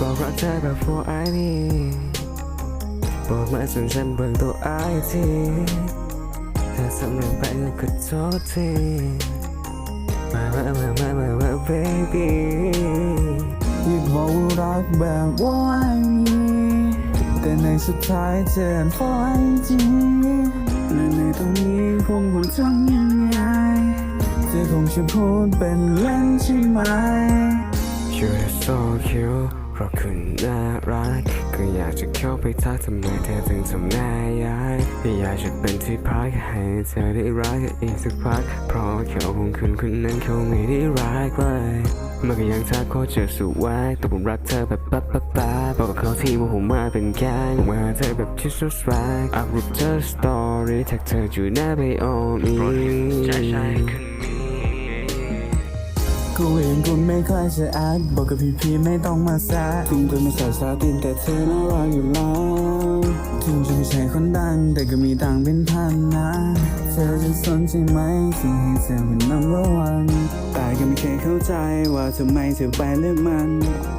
บอกรักเธอแบบ for I need บอกมาจนฉันเบิ่งตัวไอายทีถ้าสำเร็จไปก็ขอโทษทีมามามามามามา baby อยากบอกว่ารักแบบว่านี้แต่ในสุดท้ายเธอฟอยจริงและในตรงนี้ผมควรทำยังไงเธอคงจะพูดเป็นเล่นใช่ไหม You're so cute เพราะคุณน่ารักก็อยากจะเข้าไปทักทำไมเธอถึงทำหน้าย้ายอยากจะเป็นที่พักให้เธอได้รักอีกสักพัก เพราะเขาคงคุณคนนั้นเขาไม่ได้รักเลยมันก็ยังทักโคตรจะสวยแต่ผมรักเธอแบบปั๊บปั๊บปั๊บบอกกับเขาที่ว่าผมมาเป็นแก๊งมมาเธอแบบที่สุดรักอัพรูปเธอสตอรี่แท็กเธออยู่หน้าไบโอมี กูเองกูไม่ค่อยจะแอดบอกกับพี่พี่ๆไม่ต้องมาแซะถึงจะไม่ใส่ซาตินแต่เธอน่ารักอยู่แล้วถึงจะไม่ใช่คนดังแต่ก็มีตังเป็นพันนะ เธอจะสนใจไหมที่ให้เธอเป็น number one แต่ก็ไม่เคยเข้าใจว่าทำไมเธอไปเลือกมัน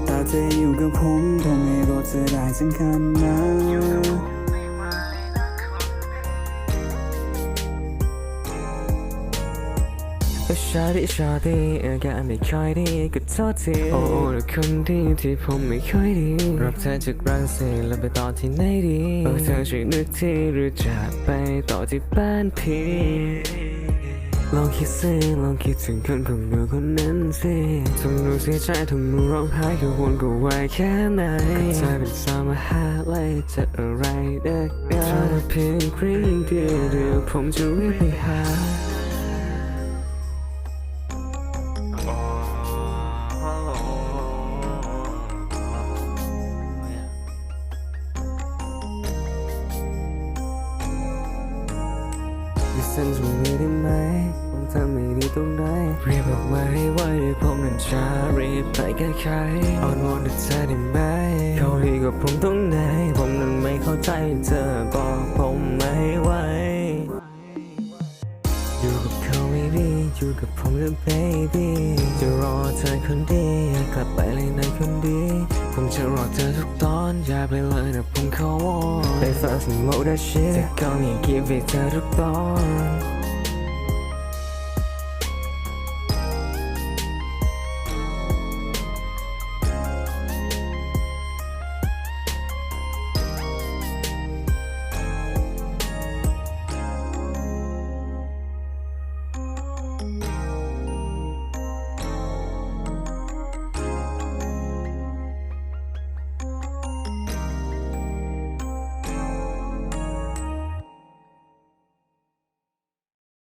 แต่เธออยู่กับผมทำให้รถเธอได้สำคัญนะ ชาดิชาดิอาการไม่ค่อยดีก็โทษทีโอ้แต่คนดีที่ผมไม่ค่อยดีรับเธอจากรังสิตแล้วไปต่อที่ไหนดีเออเธอช่วยนึกทีหรือจะไปต่อที่บ้านพี่ลองคิดสิลองคิดถึงคนของเราคนนั้นสิทำหนูเสียใจทำหนูร้องไห้กังวลกัวายแค่ไหนก็เธอเป็นสาวมหาลัยจะอะไรเด็กเดียวเพียงครั้งเดียวเดียวผมจะรีบไปหา ดิฉันตรงนี้ได้ไหมผมทำไม่ดีตรงไหนเรียบออกมาให้ไวด้วยผมนั้นจะรีบไปแก้ไขอ่อนวอนเธอได้ไหมเขาดีกับผมตรงไหนผมนั้นไม่เข้าใจเธอบอก อยู่กับผมแล้ว baby จะรอเธอคนดีอยากกลับไปเลยในคนดี ผมจะรอเธอทุกตอน อย่าไปเลยนะผมขอวอนไปฟังสมมติได้ชิจะก็มี give it เธอทุกตอน